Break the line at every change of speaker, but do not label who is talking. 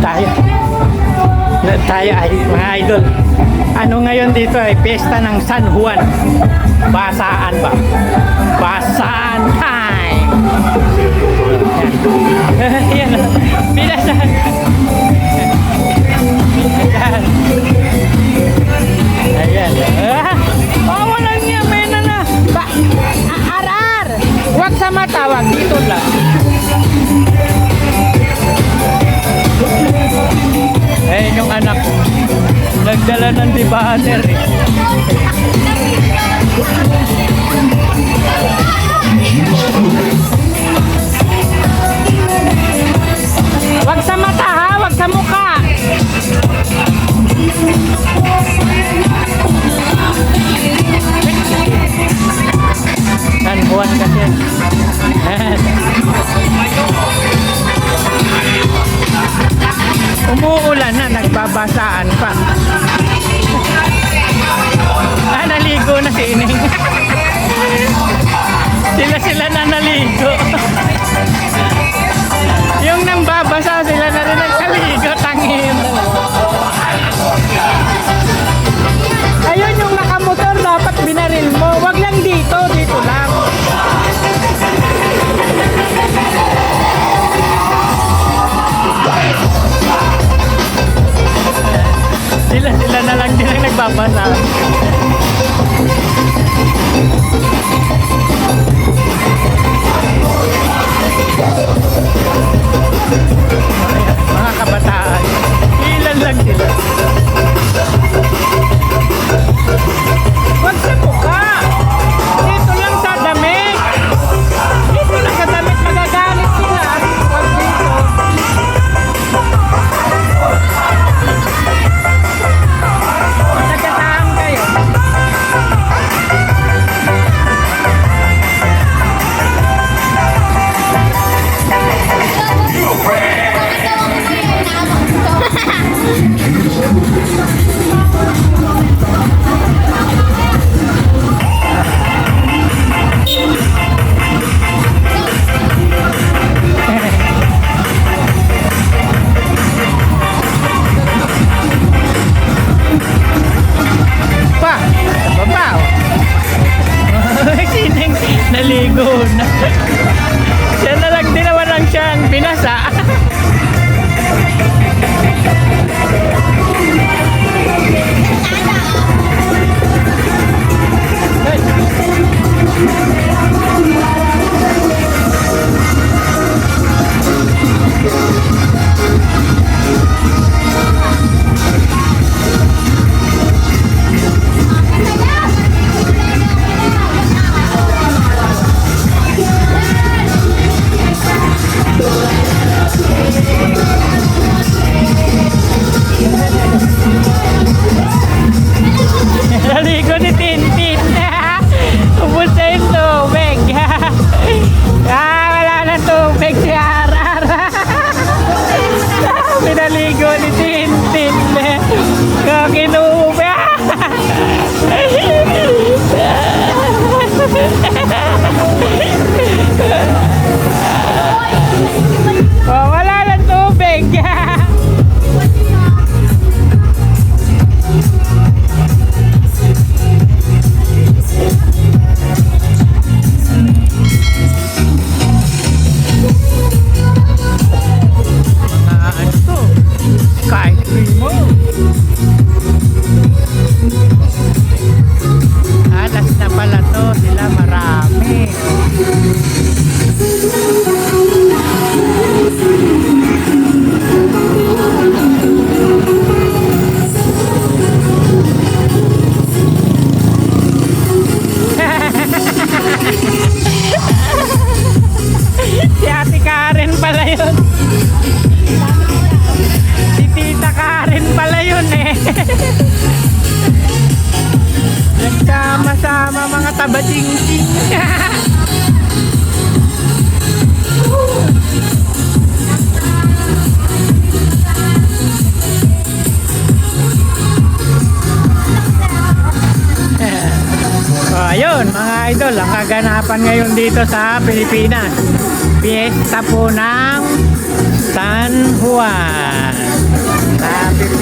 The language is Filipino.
tayo. Na tayo ay mga idol. Ano ngayon dito ay pesta ng San Juan. Basaan ba? Basaan Nagdala ng debater eh. Wag sa mata ha, wag sa mukha. San Juan kasi. Umuulan na, nagbabasaan pa. Naligo na si Ining. sila sila na naligo. Yung nang babasa sila na rin nagkaligo, tangin. Ayun yung nakamotor, dapat binaril mo. Wag lang dito, dito lang. Sila sila na lang din ang nagbabasa. Tabaching-ching. So ayun mga idol, ang kaganapan ngayon dito sa Pilipinas. Fiesta po ng San Juan. Fiesta!